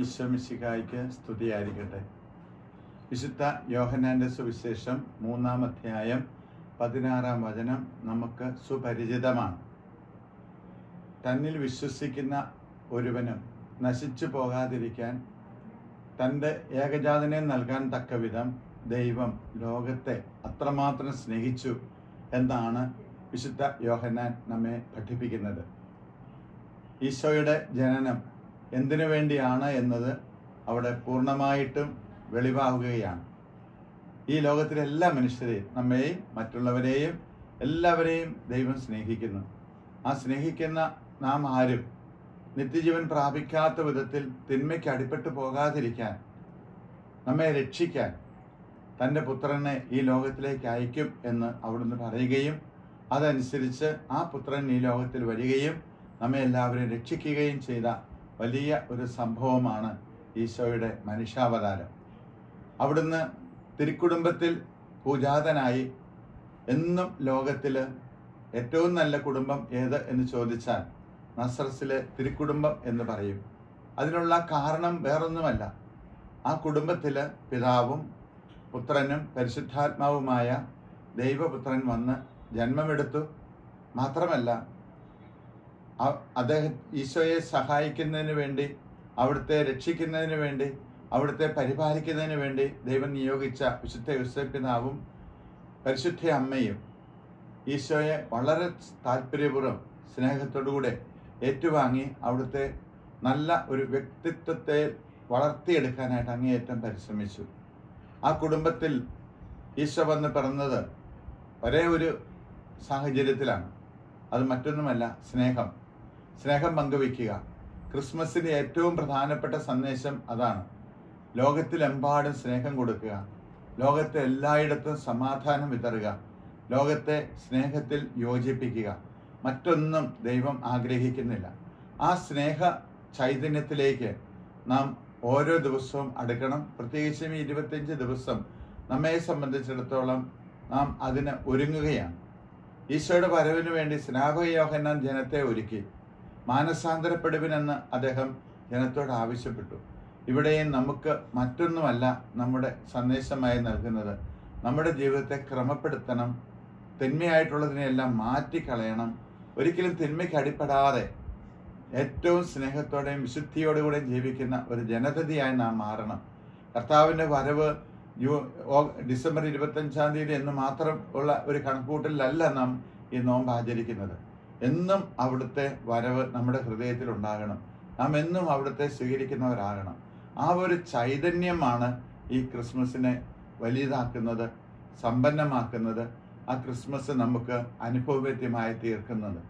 ഈശ്വമിശികായ്ക്ക് സ്തുതിയായിരിക്കട്ടെ. വിശുദ്ധ യോഹനാന്റെ സുവിശേഷം മൂന്നാം അധ്യായം പതിനാറാം വചനം നമുക്ക് സുപരിചിതമാണ്. തന്നിൽ വിശ്വസിക്കുന്ന ഒരുവനും നശിച്ചു പോകാതിരിക്കാൻ തന്റെ ഏകജാതനെ നൽകാൻ തക്കവിധം ദൈവം ലോകത്തെ അത്രമാത്രം സ്നേഹിച്ചു എന്നാണ് വിശുദ്ധ യോഹനാൻ നമ്മെ പഠിപ്പിക്കുന്നത്. ഈശോയുടെ ജനനം എന്തിനു വേണ്ടിയാണ് എന്നത് അവിടെ പൂർണമായിട്ടും വെളിവാകുകയാണ്. ഈ ലോകത്തിലെ എല്ലാ മനുഷ്യരെയും നമ്മെയും മറ്റുള്ളവരെയും എല്ലാവരെയും ദൈവം സ്നേഹിക്കുന്നു. ആ സ്നേഹിക്കുന്ന നാം ആരും നിത്യജീവൻ പ്രാപിക്കാത്ത വിധത്തിൽ തിന്മയ്ക്ക് അടിപ്പെട്ടു പോകാതിരിക്കാൻ നമ്മെ രക്ഷിക്കാൻ തന്റെ പുത്രനെ ഈ ലോകത്തിലേക്ക് അയക്കും എന്ന് അവിടുന്ന് പറയുകയും അതനുസരിച്ച് ആ പുത്രൻ ഈ ലോകത്തിൽ വരികയും നമ്മെ എല്ലാവരെയും രക്ഷിക്കുകയും ചെയ്ത വലിയ ഒരു സംഭവമാണ് ഈശോയുടെ മനുഷ്യാവതാരം. അവിടുന്ന് തിരുക്കുടുംബത്തിൽ പൂജാതനായി എന്നും ലോകത്തിൽ ഏറ്റവും നല്ല കുടുംബം ഏത് എന്ന് ചോദിച്ചാൽ നസ്രസിലെ തിരുക്കുടുംബം എന്ന് പറയും. അതിനുള്ള കാരണം വേറൊന്നുമല്ല. ആ കുടുംബത്തിൽ പിതാവും പുത്രനും പരിശുദ്ധാത്മാവുമായ ദൈവപുത്രൻ വന്ന് ജന്മമെടുത്തു. മാത്രമല്ല അദ്ദേഹം ഈശോയെ സഹായിക്കുന്നതിന് വേണ്ടി അവിടുത്തെ രക്ഷിക്കുന്നതിന് വേണ്ടി അവിടുത്തെ പരിപാലിക്കുന്നതിന് വേണ്ടി ദൈവം നിയോഗിച്ച വിശുദ്ധ യുസപ്പിനാവും പരിശുദ്ധ അമ്മയും ഈശോയെ വളരെ താല്പര്യപൂർവം സ്നേഹത്തോടുകൂടെ ഏറ്റുവാങ്ങി അവിടുത്തെ നല്ല ഒരു വ്യക്തിത്വത്തെ വളർത്തിയെടുക്കാനായിട്ട് അങ്ങേയറ്റം പരിശ്രമിച്ചു. ആ കുടുംബത്തിൽ ഈശോ വന്ന് പിറന്നത് ഒരേ ഒരു സാഹചര്യത്തിലാണ്. അത് മറ്റൊന്നുമല്ല സ്നേഹം. സ്നേഹം പങ്കുവയ്ക്കുക. ക്രിസ്മസിന്റെ ഏറ്റവും പ്രധാനപ്പെട്ട സന്ദേശം അതാണ്. ലോകത്തിലെമ്പാടും സ്നേഹം കൊടുക്കുക. ലോകത്തെ എല്ലായിടത്തും സമാധാനം വിതറുക. ലോകത്തെ സ്നേഹത്തിൽ യോജിപ്പിക്കുക. മറ്റൊന്നും ദൈവം ആഗ്രഹിക്കുന്നില്ല. ആ സ്നേഹ ചൈതന്യത്തിലേക്ക് നാം ഓരോ ദിവസവും അടുക്കണം. പ്രത്യേകിച്ചും ഈ ഇരുപത്തിയഞ്ച് ദിവസം നമ്മെ സംബന്ധിച്ചിടത്തോളം നാം അതിന് ഒരുങ്ങുകയാണ്. ഈശോയുടെ വരവിന് വേണ്ടി സ്നാപകയോഹന്നാൻ ജനത്തെ ഒരുക്കി. മാനസാന്തരപ്പെടുവിനെന്ന് അദ്ദേഹം ജനത്തോട് ആവശ്യപ്പെട്ടു. ഇവിടെയും നമുക്ക് മറ്റൊന്നുമല്ല നമ്മുടെ സന്ദേശമായി നൽകുന്നത്. നമ്മുടെ ജീവിതത്തെ ക്രമപ്പെടുത്തണം തിന്മയായിട്ടുള്ളതിനെയെല്ലാം മാറ്റിക്കളയണം ഒരിക്കലും തിന്മയ്ക്ക് അടിപ്പെടാതെ ഏറ്റവും സ്നേഹത്തോടെയും വിശുദ്ധിയോടുകൂടെയും ജീവിക്കുന്ന ഒരു ജനതയായി നാം മാറണം. കർത്താവിന്റെ വരവ് ജൂ ഡിസംബർ ഇരുപത്തഞ്ചാം തീയതി എന്ന് മാത്രം ഉള്ള ഒരു കണക്കൂട്ടലിലല്ല നാം ഈ നോമ്പ് ആചരിക്കുന്നത്. എന്നും അവിടുത്തെ വരവ് നമ്മുടെ ഹൃദയത്തിൽ ഉണ്ടാകണം നാം എന്നും അവിടുത്തെ സ്വീകരിക്കുന്നവരാകണം. ആ ഒരു ചൈതന്യമാണ് ഈ ക്രിസ്മസിനെ വലിയതാക്കുന്നത് സമ്പന്നമാക്കുന്നത് ആ ക്രിസ്മസ് നമുക്ക് അനുഭവവേദ്യമായി തീർക്കുന്നത്.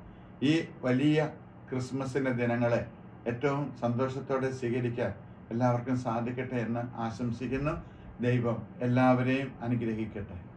ഈ വലിയ ക്രിസ്മസിന്റെ ദിനങ്ങളെ ഏറ്റവും സന്തോഷത്തോടെ സ്വീകരിക്കാൻ എല്ലാവർക്കും സാധിക്കട്ടെ എന്ന് ആശംസിക്കുന്നു. ദൈവം എല്ലാവരെയും അനുഗ്രഹിക്കട്ടെ.